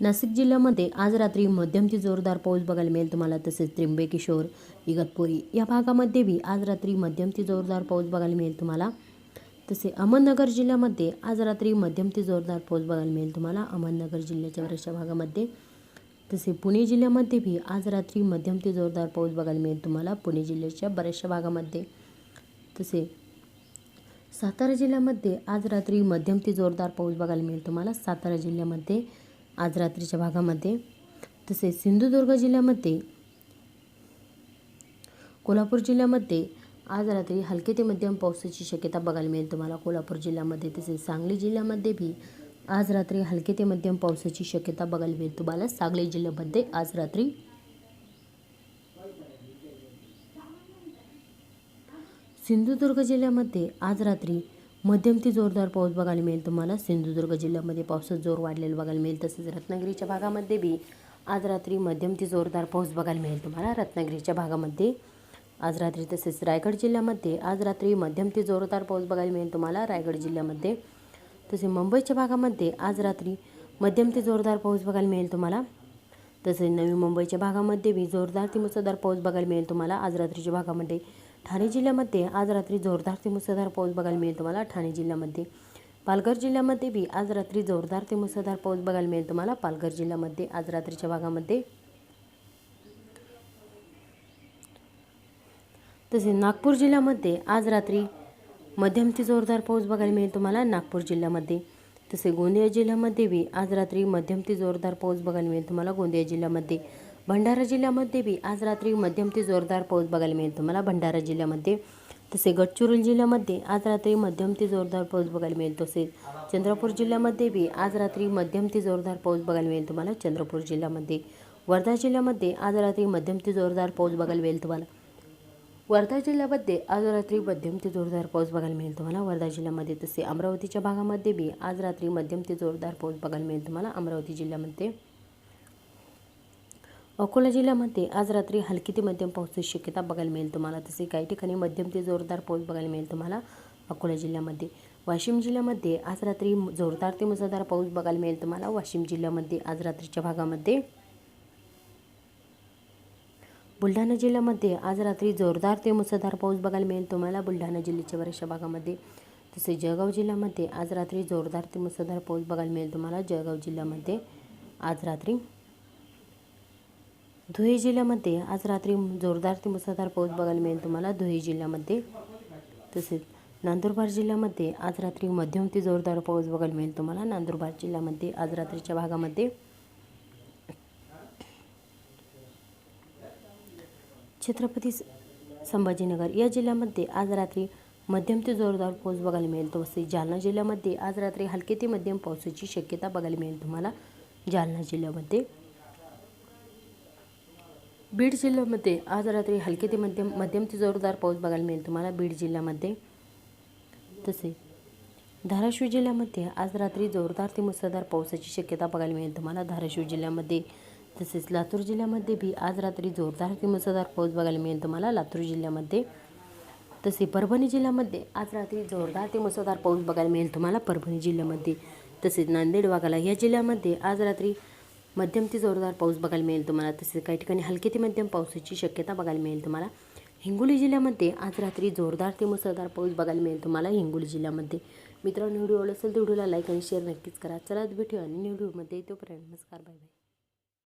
नाशिक जिल्ह्यामध्ये आज रात्री मध्यम ते जोरदार पाऊस बघायला मिळेल. तुम्हाला तसेच त्र्यंबकेश्वर इगतपुरी या भागामध्ये बी आज रात्री मध्यम ते जोरदार पाऊस बघायला मिळेल तुम्हाला. तसे अहमदनगर जिल्ह्यामध्ये आज रात्री मध्यम ते जोरदार पाऊस बघायला मिळेल तुम्हाला. अहमदनगर जिल्ह्याच्या बऱ्याचशा भागामध्ये. तसे पुणे जिल्ह्यामध्ये बी आज रात्री मध्यम ते जोरदार पाऊस बघायला मिळेल तुम्हाला. पुणे जिल्ह्याच्या बऱ्याचशा भागामध्ये. तसे सातारा जिल्ह्यामध्ये आज रात्री मध्यम ते जोरदार पाऊस बघायला मिळेल तुम्हाला. सातारा जिल्ह्यामध्ये आज रात्रीच्या भागामध्ये. तसेच सिंधुदुर्ग जिल्ह्यामध्ये कोल्हापूर जिल्ह्यामध्ये आज रात्री हलके ते मध्यम पावसाची शक्यता बघायला मिळेल तुम्हाला. कोल्हापूर जिल्ह्यामध्ये तसेच सांगली जिल्ह्यामध्ये बी आज रात्री हलके ते मध्यम पावसाची शक्यता बघायला मिळेल तुम्हाला. सांगली जिल्ह्यामध्ये आज रात्री सिंधुदुर्ग जिल्ह्यामध्ये आज रात्री मध्यम ते जोरदार पाऊस बघायला मिळेल तुम्हाला. सिंधुदुर्ग जिल्ह्यामध्ये पावसाचा जोर वाढलेला बघायला मिळेल. तसेच रत्नागिरीच्या भागामध्ये बी आज रात्री मध्यम ते जोरदार पाऊस बघायला मिळेल तुम्हाला. रत्नागिरीच्या भागामध्ये आज रात्री तसेच रायगड जिल्ह्यामध्ये आज रात्री मध्यम ते जोरदार पाऊस बघायला मिळेल तुम्हाला. रायगड जिल्ह्यामध्ये तसे मुंबईच्या भागामध्ये आज रात्री मध्यम ते जोरदार पाऊस बघायला मिळेल तुम्हाला. तसेच नवी मुंबईच्या भागामध्ये बी जोरदार ते मुसळधार पाऊस बघायला मिळेल तुम्हाला. आज रात्रीच्या भागामध्ये ठाणे जिल्ह्यामध्ये आज रात्री जोरदार ते मुसळधार पाऊस बघायला मिळेल तुम्हाला. ठाणे जिल्ह्यामध्ये पालघर जिल्ह्यामध्ये बी आज रात्री जोरदार ते मुसळधार पाऊस बघायला मिळेल तुम्हाला. पालघर जिल्ह्यामध्ये आज रात्रीच्या भागामध्ये तसेच नागपूर जिल्ह्यामध्ये आज रात्री मध्यम ते जोरदार पाऊस बघायला मिळेल तुम्हाला. नागपूर जिल्ह्यामध्ये तसे गोंदिया जिल्ह्यामध्ये बी आज रात्री मध्यम ते जोरदार पाऊस बघायला मिळेल तुम्हाला. गोंदिया जिल्ह्यामध्ये भंडारा जिल्ह्यामध्ये बी आज रात्री मध्यम ते जोरदार पाऊस बघायला मिळेल तुम्हाला. भंडारा जिल्ह्यामध्ये तसे गडचिरोली जिल्ह्यामध्ये आज रात्री मध्यम ते जोरदार पाऊस बघायला मिळेल. तसेच चंद्रपूर जिल्ह्यामध्ये बी आज रात्री मध्यम ते जोरदार पाऊस बघायला मिळेल तुम्हाला. चंद्रपूर जिल्ह्यामध्ये वर्धा जिल्ह्यामध्ये आज रात्री मध्यम ते जोरदार पाऊस बघायला मिळेल तुम्हाला. वर्धा जिल्ह्यामध्ये आज रात्री मध्यम ते जोरदार पाऊस बघायला मिळेल तुम्हाला. वर्धा जिल्ह्यामध्ये तसे अमरावतीच्या भागामध्ये बी आज रात्री मध्यम ते जोरदार पाऊस बघायला मिळेल तुम्हाला. अमरावती जिल्ह्यामध्ये अकोला जिल्ह्यामध्ये आज रात्री हलकी ते मध्यम पावसाची शक्यता बघायला मिळेल तुम्हाला. तसे काही ठिकाणी मध्यम ते जोरदार पाऊस बघायला मिळेल तुम्हाला अकोला जिल्ह्यामध्ये. वाशिम जिल्ह्यामध्ये आज रात्री जोरदार ते मुसळधार पाऊस बघायला मिळेल तुम्हाला. वाशिम जिल्ह्यामध्ये आज रात्रीच्या भागामध्ये बुलढाणा जिल्ह्यामध्ये आज रात्री जोरदार ते मुसळधार पाऊस बघायला मिळेल तुम्हाला. बुलढाणा जिल्ह्याच्या बऱ्याचशा भागामध्ये तसे जळगाव जिल्ह्यामध्ये आज रात्री जोरदार ते मुसळधार पाऊस बघायला मिळेल तुम्हाला. जळगाव जिल्ह्यामध्ये आज रात्री धुळे जिल्ह्यामध्ये आज रात्री जोरदार ते मुसळधार पाऊस बघायला मिळेल तुम्हाला. धुळे जिल्ह्यामध्ये तसेच नंदुरबार जिल्ह्यामध्ये आज रात्री मध्यम ते जोरदार पाऊस बघायला मिळेल तुम्हाला. नंदुरबार जिल्ह्यामध्ये आज रात्रीच्या भागामध्ये छत्रपती संभाजीनगर या जिल्ह्यामध्ये आज रात्री मध्यम ते जोरदार पाऊस बघायला मिळेल. तसेच जालना जिल्ह्यामध्ये आज रात्री हलके ते मध्यम पावसाची शक्यता बघायला मिळेल तुम्हाला. जालना जिल्ह्यामध्ये बीड जिल्ह्यामध्ये आज रात्री हलके ते मध्यम मध्यम ते जोरदार पाऊस बघायला मिळेल. तुम्हाला बीड जिल्ह्यामध्ये तसेच धाराशिव जिल्ह्यामध्ये आज रात्री जोरदार ते मुसळधार पावसाची शक्यता बघायला मिळेल. तुम्हाला धाराशिव जिल्ह्यामध्ये तसेच लातूर जिल्ह्यामध्ये बी आज रात्री जोरदार ते मुसळधार पाऊस बघायला मिळेल. तुम्हाला लातूर जिल्ह्यामध्ये तसे. परभणी जिल्ह्यामध्ये आज रात्री जोरदार ते मुसळधार पाऊस बघायला मिळेल. तुम्हाला परभणी जिल्ह्यामध्ये तसेच नांदेड वाघाला या जिल्ह्यामध्ये आज रात्री मध्यम ते जोरदार पाऊस बघायला मिळेल तुम्हाला. तसेच काही ठिकाणी हलके ते मध्यम पावसाची शक्यता बघायला मिळेल तुम्हाला. हिंगोली जिल्ह्यामध्ये आज रात्री जोरदार ते मुसळधार पाऊस बघायला मिळेल तुम्हाला हिंगोली जिल्ह्यामध्ये. मित्रांनो व्हिडिओ आवडला असेल तर व्हिडिओला लाईक आणि शेअर नक्कीच करा. चला भेटूया आणि व्हिडिओमध्ये तोपर्यंत नमस्कार बाय बाय